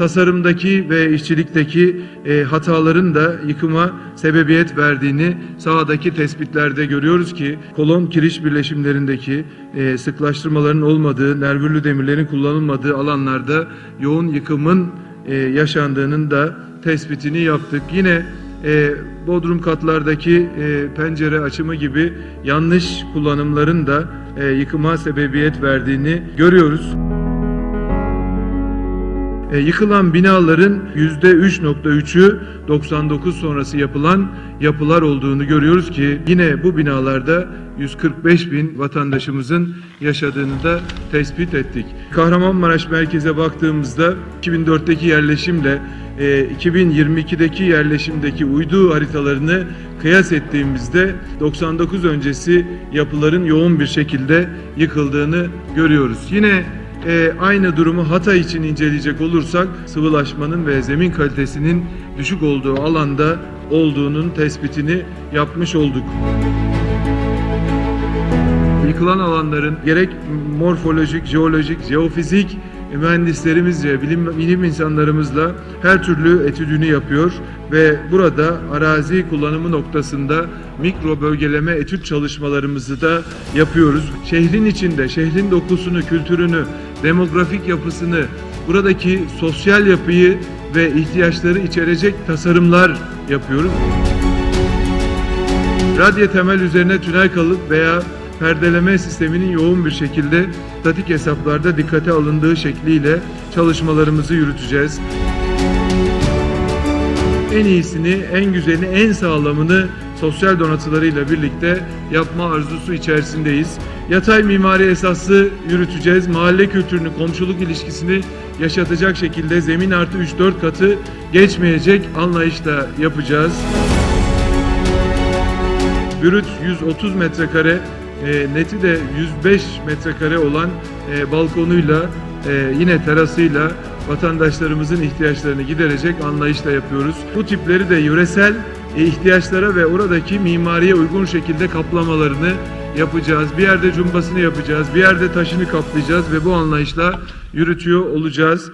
tasarımdaki ve işçilikteki e, hataların da yıkıma sebebiyet verdiğini sahadaki tespitlerde görüyoruz ki kolon kiriş birleşimlerindeki e, sıklaştırmaların olmadığı, nervürlü demirlerin kullanılmadığı alanlarda yoğun yıkımın e, yaşandığının da tespitini yaptık. Yine e, bodrum katlardaki e, pencere açımı gibi yanlış kullanımların da e, yıkıma sebebiyet verdiğini görüyoruz. E, yıkılan binaların %3.3'ü 99 sonrası yapılan yapılar olduğunu görüyoruz ki yine bu binalarda 145 bin vatandaşımızın yaşadığını da tespit ettik. Kahramanmaraş merkeze baktığımızda 2004'teki yerleşimle e, 2022'deki yerleşimdeki uydu haritalarını kıyas ettiğimizde 99 öncesi yapıların yoğun bir şekilde yıkıldığını görüyoruz. Yine e, aynı durumu Hatay için inceleyecek olursak sıvılaşmanın ve zemin kalitesinin düşük olduğu alanda olduğunun tespitini yapmış olduk. Yıkılan alanların gerek morfolojik, jeolojik, jeofizik mühendislerimizce, bilim, bilim insanlarımızla her türlü etüdünü yapıyor ve burada arazi kullanımı noktasında mikro bölgeleme etüt çalışmalarımızı da yapıyoruz. Şehrin içinde, şehrin dokusunu, kültürünü, demografik yapısını, buradaki sosyal yapıyı ve ihtiyaçları içerecek tasarımlar yapıyoruz. Radyo temel üzerine tünel kalıp veya perdeleme sisteminin yoğun bir şekilde statik hesaplarda dikkate alındığı şekliyle çalışmalarımızı yürüteceğiz. En iyisini, en güzelini, en sağlamını sosyal donatılarıyla birlikte yapma arzusu içerisindeyiz. Yatay mimari esaslı yürüteceğiz. Mahalle kültürünü, komşuluk ilişkisini yaşatacak şekilde zemin artı 3-4 katı geçmeyecek anlayışla yapacağız. Brüt 130 metrekare, e, neti de 105 metrekare olan e, balkonuyla e, yine terasıyla vatandaşlarımızın ihtiyaçlarını giderecek anlayışla yapıyoruz. Bu tipleri de yöresel e, ihtiyaçlara ve oradaki mimariye uygun şekilde kaplamalarını yapacağız. Bir yerde cumbasını yapacağız, bir yerde taşını kaplayacağız ve bu anlayışla yürütüyor olacağız.